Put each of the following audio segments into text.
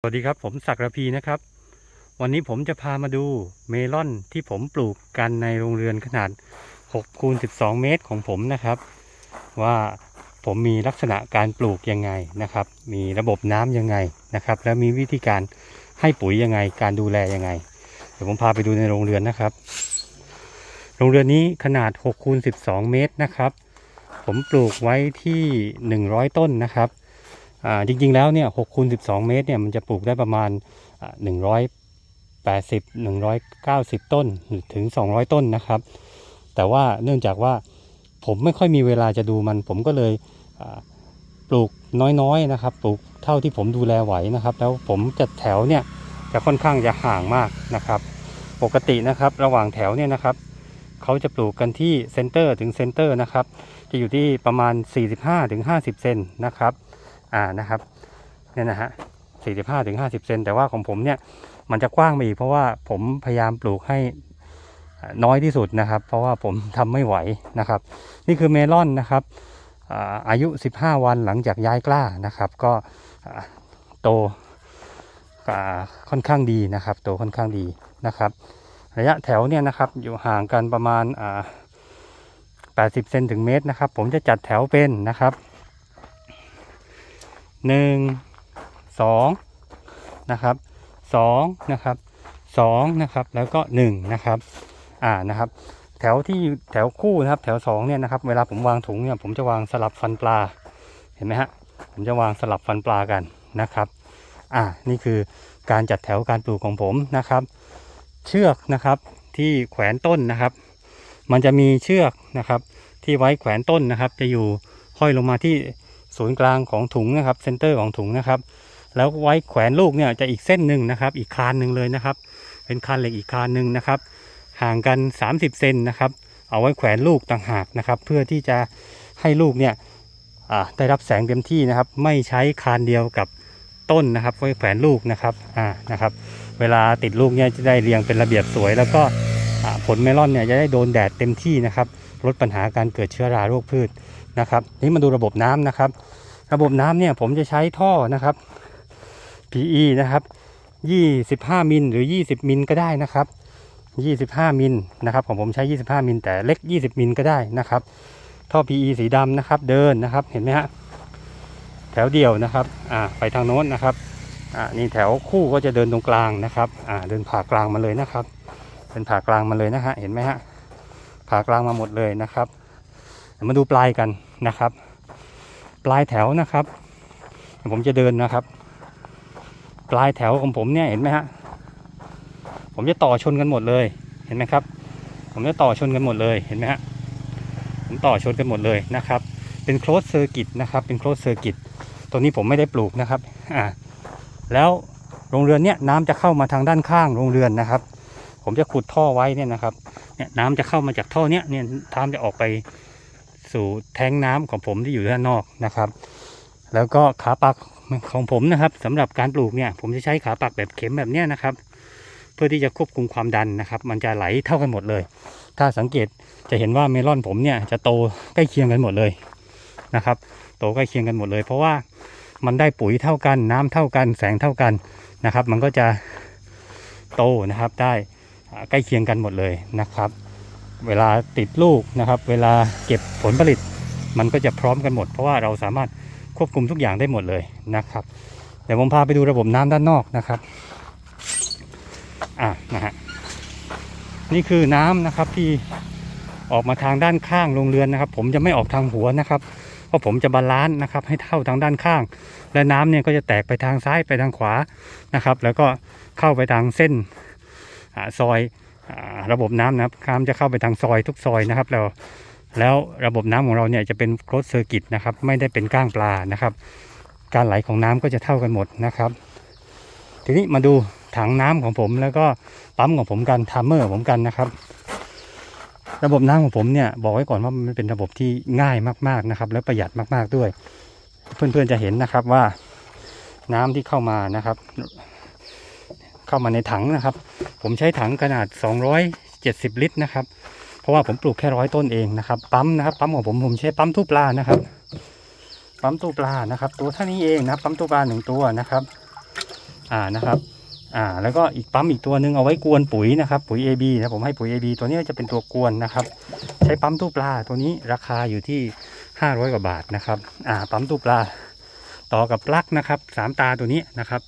สวัสดีครับผมศักดิ์ระพีนะครับ วันนี้ผมจะพามาดูเมลอนที่ผมปลูกกันในโรงเรือนขนาด6คูณ12 เมตรของผมนะครับ ว่าผมมีลักษณะการปลูกยังไงนะครับ มีระบบน้ำยังไงนะครับ แล้วมีวิธีการให้ปุ๋ยยังไง การดูแลยังไง เดี๋ยวผมพาไปดูในโรงเรือนนะครับ โรงเรือนนี้ขนาด6คูณ12 เมตรนะครับ ผมปลูกไว้ที่ 100 ต้นนะครับ จริงๆแล้วเนี่ย6คูณ12เมตรเนี่ยมันจะปลูกได้ประมาณอ่า180 190ต้นถึง200ต้นนะครับ แต่ว่าเนื่องจากว่าผมไม่ค่อยมีเวลาจะดูมัน ผมก็เลยปลูกน้อยๆนะครับ ปลูกเท่าที่ผมดูแลไหวนะครับ แล้วผมจัดแถวเนี่ยจะค่อนข้างจะห่างมากนะครับ ปกตินะครับระหว่างแถวเนี่ยนะครับเขาจะปลูกกันที่เซนเตอร์ถึงเซนเตอร์นะครับ จะอยู่ที่ประมาณ 45-50 เซนนะครับ อ่านะครับเนี่ยนะฮะ45ถึง50เซนแต่ว่าของผมเนี่ยมันจะกว้างไปอีกเพราะว่าผมพยายามปลูกให้น้อยที่สุดนะครับ เพราะว่าผมทำไม่ไหวนะครับ นี่คือเมลอนนะครับอายุ 15 วันหลังจากย้ายกล้านะครับ ก็โตค่อนข้างดีนะครับ โตค่อนข้างดีนะครับ ระยะแถวเนี่ยนะครับอยู่ห่างกันประมาณ80เซนถึงเมตรนะครับ ผมจะจัดแถวเป็นนะครับ หนึ่งสองนะครับสองนะครับสองนะครับแล้วก็หนึ่งนะครับอ่านะครับแถวที่แถวคู่นะครับแถวสองเนี่ยนะครับเวลาผมวางถุงเนี่ยผมจะวางสลับฟันปลาเห็นไหมฮะผมจะวางสลับฟันปลากันนะครับอ่านี่คือการจัดแถวการปลูกของผมนะครับ เชือกนะครับที่แขวนต้นนะครับ มันจะมีเชือกนะครับที่ไว้แขวนต้นนะครับ จะอยู่ห้อยลงมาที่ ศูนย์กลางของถุงนะครับเซนเตอร์ของถุงนะครับแล้วไว้แขวนลูกเนี่ยจะอีกเส้นหนึ่งนะครับ อีกคานหนึ่งเลยนะครับ เป็นคานเหล็กอีกคานหนึ่งนะครับ ห่างกัน 30 เซนนะครับ เอาไว้แขวนลูกต่างหากนะครับ เพื่อที่จะให้ลูกเนี่ยอ่าได้รับแสงเต็มที่นะครับ ไม่ใช้คานเดียวกับต้นนะครับไว้แขวนลูกนะครับอ่านะครับ เวลาติดลูกเนี่ยจะได้เรียงเป็นระเบียบสวย แล้วก็ผลเมลอนเนี่ยจะได้โดนแดดเต็มที่นะครับ ลดปัญหาการเกิดเชื้อราโรคพืชนะครับ นี่มาดูระบบน้ำนะครับ ระบบน้ำเนี่ยผมจะใช้ท่อนะครับ PE นะครับ 25 มิลหรือ 20 มิลก็ได้นะครับ 25 มิลนะครับของผมใช้ 25 มิลแต่เล็ก 20 มิลก็ได้นะครับ ท่อ PE สีดำนะครับเดินนะครับเห็นไหมฮะแถวเดียวนะครับอ่าไปทางโน้นนะครับอ่านี่แถวคู่ก็จะเดินตรงกลางนะครับอ่าเดินผ่ากลางมาเลยนะครับเดินผ่ากลางมาเลยนะฮะเห็นไหมฮะผ่ากลางมาหมดเลยนะครับ มาดูปลายกันนะครับ ปลายแถวนะครับ ผมจะเดินนะครับ ปลายแถวของผมเนี่ยเห็นไหมฮะผมจะต่อชนกันหมดเลยเห็นไหมครับ ผมจะต่อชนกันหมดเลยเห็นไหมฮะผมต่อชนกันหมดเลยนะครับ เป็นโคลสเซอร์กิตนะครับ เป็นโคลสเซอร์กิตตัวนี้ผมไม่ได้ปลูกนะครับอ่าแล้วโรงเรือนเนี้ยน้ำจะเข้ามาทางด้านข้างโรงเรือนนะครับ ผมจะขุดท่อไว้เนี่ยนะครับเนี่ยน้ำจะเข้ามาจากท่อเนี้ยเนี่ยน้ำจะออกไป สู่แทงน้ำของผมที่อยู่ด้านนอกนะครับ แล้วก็ขาปักของผมนะครับสำหรับการปลูกเนี่ย ผมจะใช้ขาปักแบบเข็มแบบเนี้ยนะครับ เพื่อที่จะควบคุมความดันนะครับ มันจะไหลเท่ากันหมดเลย ถ้าสังเกตจะเห็นว่าเมลอนผมเนี่ยจะโตใกล้เคียงกันหมดเลยนะครับ โตใกล้เคียงกันหมดเลย เพราะว่ามันได้ปุ๋ยเท่ากันน้ำเท่ากันแสงเท่ากันนะครับ มันก็จะโตนะครับได้ใกล้เคียงกันหมดเลยนะครับ เวลาติดลูกนะครับ เวลาเก็บผลผลิต มันก็จะพร้อมกันหมด เพราะว่าเราสามารถควบคุมทุกอย่างได้หมดเลยนะครับ เดี๋ยวผมพาไปดูระบบน้ำด้านนอกนะครับอะนะฮะนี่คือน้ำนะครับที่ออกมาทางด้านข้างโรงเรือนนะครับ ผมจะไม่ออกทางหัวนะครับเพราะผมจะบาลานซ์นะครับ ให้เท่าทางด้านข้าง และน้ำเนี่ยก็จะแตกไปทางซ้ายไปทางขวานะครับ แล้วก็เข้าไปทางเส้นอซอย ระบบน้ำนะครับน้ำจะเข้าไปทางซอยทุกซอยนะครับ แล้วแล้วระบบน้ำของเราเนี่ยจะเป็นโคลสเซอร์กิตนะครับ ไม่ได้เป็นก้างปลานะครับ การไหลของน้ำก็จะเท่ากันหมดนะครับ ทีนี้มาดูถังน้ำของผมแล้วก็ปั๊มของผมกันทัมเมอร์ผมกันนะครับ ระบบน้ำของผมเนี่ยบอกไว้ก่อนว่ามันเป็นระบบที่ง่ายมากๆนะครับ และประหยัดมากๆด้วย เพื่อนๆจะเห็นนะครับว่าน้ำที่เข้ามานะครับ เข้ามาในถังนะครับ ผมใช้ถังขนาด 270 ลิตรนะครับ เพราะว่าผมปลูกแค่ร้อยต้นเองนะครับปั๊มนะครับปั๊มของผมผมใช้ปั๊มตู้ปลานะครับปั๊มตู้ปลานะครับ ตัวเท่านี้เองนะครับปั๊มตู้ปลาหนึ่งตัวนะครับ อ่านะครับอ่าแล้วก็อีกปั๊มอีกตัวหนึ่งเอาไว้กวนปุ๋ยนะครับ ปุ๋ย AB นะผมให้ปุ๋ย AB ตัวนี้จะเป็นตัวกวนนะครับ ใช้ปั๊มตู้ปลาตัวนี้ราคาอยู่ที่ 500 กว่าบาทนะครับ อ่าปั๊มตู้ปลา ต่อกับปลั๊กนะครับสามตาตัวนี้นะครับ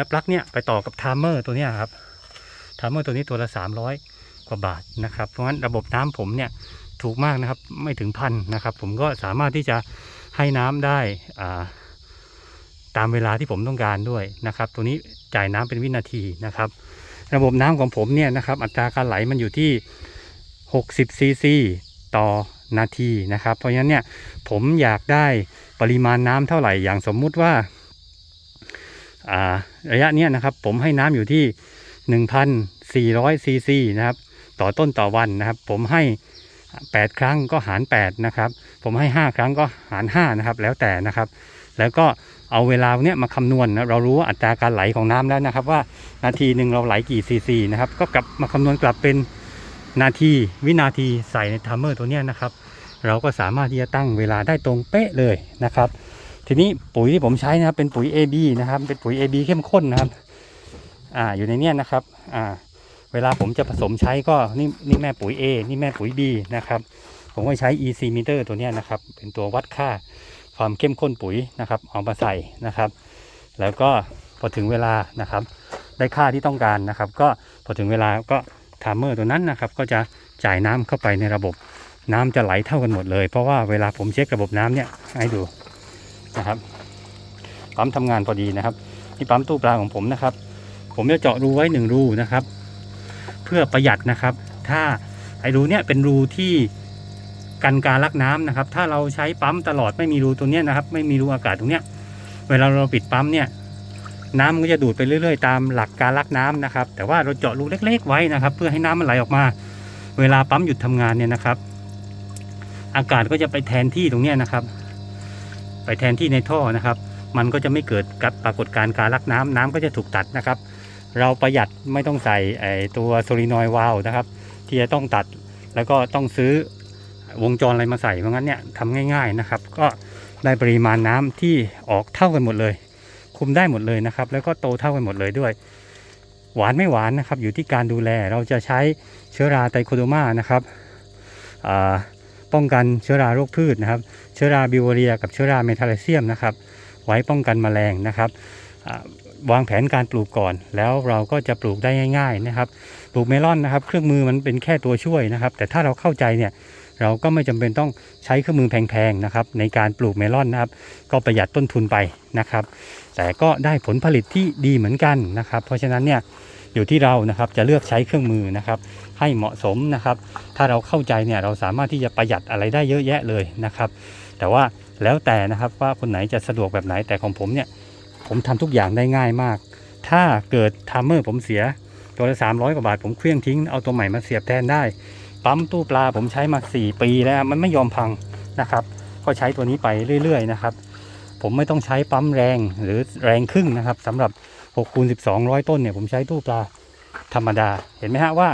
แล้วปลั๊กเนี่ยไปต่อกับไทม์เมอร์ตัวนี้ครับไทม์เมอร์ตัวนี้ตัวละ 300 กว่าบาทนะครับ เพราะฉะนั้นระบบน้ำผมเนี่ยถูกมากนะครับไม่ถึงพันนะครับ ผมก็สามารถที่จะให้น้ำได้อ่าตามเวลาที่ผมต้องการด้วยนะครับ ตัวนี้จ่ายน้ำเป็นวินาทีนะครับ ระบบน้ำของผมเนี่ยนะครับ อัตราการไหลมันอยู่ที่ 60ซีซีต่อนาทีนะครับ เพราะฉะนั้นเนี่ยผมอยากได้ปริมาณน้ำเท่าไหร่อย่างสมมุติว่า ระยะเนี้ยนะครับ ผมให้น้ำอยู่ที่ 1,400ซีซีนะครับ ต่อต้นต่อวันนะครับ ผมให้ 8 ครั้งก็หาร 8 นะครับ ผมให้ 5 ครั้งก็หาร 5 นะครับ แล้วแต่นะครับ แล้วก็เอาเวลาเนี้ยมาคำนวณนะเรารู้ว่าอัตราการไหลของน้ำแล้วนะครับ ว่านาทีหนึ่งเราไหลกี่ซีซีนะครับ ก็กลับมาคำนวณกลับเป็นนาทีวินาทีใส่ในทัมเมอร์ตัวเนี้ยนะครับ เราก็สามารถที่จะตั้งเวลาได้ตรงเป๊ะเลยนะครับ ทีนี้ปุ๋ยที่ผมใช้นะครับ เป็นปุ๋ย AB นะครับ เป็นปุ๋ย AB เข้มข้นนะครับ อ่า อยู่ในเนี้ยนะครับ อ่า เวลาผมจะผสมใช้ก็นี่นี่แม่ปุ๋ย A นี่แม่ปุ๋ย B นะครับ ผมก็ใช้ EC meter ตัวเนี้ยนะครับ เป็นตัววัดค่าความเข้มข้นปุ๋ยนะครับเอามาใส่นะครับ แล้วก็พอถึงเวลานะครับ ได้ค่าที่ต้องการนะครับ ก็พอถึงเวลาก็ไทม์เมอร์ตัวนั้นนะครับ ก็จะจ่ายน้ำเข้าไปในระบบน้ำจะไหลเท่ากันหมดเลย เพราะว่าเวลาผมเช็คระบบน้ำเนี่ยให้ดู นะครับ ปั๊มทำงานพอดีนะครับนี่ปั๊มตู้ปลาของผมนะครับ ผมจะเจาะรูไว้หนึ่งรูนะครับ เพื่อประหยัดนะครับ ถ้าไอ้รูเนี่ยเป็นรูที่กันการลักน้ำนะครับ ถ้าเราใช้ปั๊มตลอดไม่มีรูตัวเนี้ยนะครับ ไม่มีรูอากาศตรงเนี้ย เวลาเราปิดปั๊มเนี่ยน้ำมันก็จะดูดไปเรื่อย ๆ ตามหลักการลักน้ำนะครับ แต่ว่าเราเจาะรูเล็ก ๆ ไว้นะครับ เพื่อให้น้ำมันไหลออกมา เวลาปั๊มหยุดทำงานเนี่ยนะครับ อากาศก็จะไปแทนที่ตรงเนี้ยนะครับ แทนที่ในท่อนะครับ มันก็จะไม่เกิดกับปรากฏการณ์การลักน้ำน้ำก็จะถูกตัดนะครับ เราประหยัดไม่ต้องใส่ไอตัวโซลินอยวาลนะครับ ที่จะต้องตัดแล้วก็ต้องซื้อวงจรอะไรมาใส่เพราะงั้นเนี่ยทำง่าย ๆนะครับ ก็ได้ปริมาณน้ำที่ออกเท่ากันหมดเลย คุมได้หมดเลยนะครับ แล้วก็โตเท่ากันหมดเลยด้วย หวานไม่หวานนะครับ อยู่ที่การดูแลเราจะใช้เชื้อราไตโคโดมานะครับอ่า ป้องกันเชื้อราโรคพืชนะครับ เชื้อราบิวเรีย กับเชื้อราเมทาลเซียมนะครับ ไว้ป้องกันแมลงนะครับวางแผนการปลูกก่อน แล้วเราก็จะปลูกได้ง่าย ๆนะครับ ปลูกเมลอนนะครับ เครื่องมือมันเป็นแค่ตัวช่วยนะครับ แต่ถ้าเราเข้าใจเนี่ยเราก็ไม่จำเป็นต้องใช้เครื่องมือแพงๆนะครับ ในการปลูกเมลอนนะครับ ก็ประหยัดต้นทุนไปนะครับ แต่ก็ได้ผลผลิตที่ดีเหมือนกันนะครับ เพราะฉะนั้นเนี่ย อยู่ที่เรานะครับจะเลือกใช้เครื่องมือนะครับ ให้เหมาะสมนะครับ ถ้าเราเข้าใจเนี่ยเราสามารถที่จะประหยัดอะไรได้เยอะแยะเลยนะครับ แต่ว่าแล้วแต่นะครับว่าคนไหนจะสะดวกแบบไหนแต่ของผมเนี่ยผมทำทุกอย่างได้ง่ายมาก ถ้าเกิดทัมเมอร์ผมเสียตัวละ300กว่าบาทผมเคลื่องทิ้งเอาตัวใหม่มาเสียบแทนได้ ปั๊มตู้ปลาผมใช้มา 4 ปีแล้วมันไม่ยอมพังนะครับ ก็ใช้ตัวนี้ไปเรื่อยๆนะครับ ผมไม่ต้องใช้ปั๊มแรงหรือแรงครึ่งนะครับสำหรับ 6คูณ12 0ต้นเนี่ยผมใช้ตู้ปลาธรรมดา เห็นไหมฮะว่า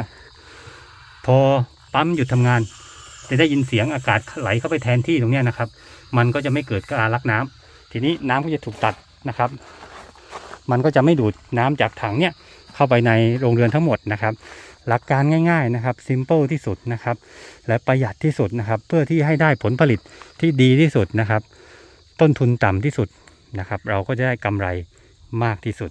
พอปั๊มหยุดทำงาน จะได้ยินเสียงอากาศไหลเข้าไปแทนที่ตรงเนี้ยนะครับ มันก็จะไม่เกิดการลักน้ำทีนี้น้ำก็จะถูกตัดนะครับ มันก็จะไม่ดูดน้ำจากถังเนี่ยเข้าไปในโรงเรือนทั้งหมดนะครับ หลักการง่าย ๆนะครับซิมเ l ิลที่สุดนะครับ และประหยัดที่สุดนะครับ เพื่อที่ให้ได้ผลผลิตที่ดีที่สุดนะครับ ต้นทุนต่ำที่สุดนะครับ เราก็จะได้กำไรมากที่สุด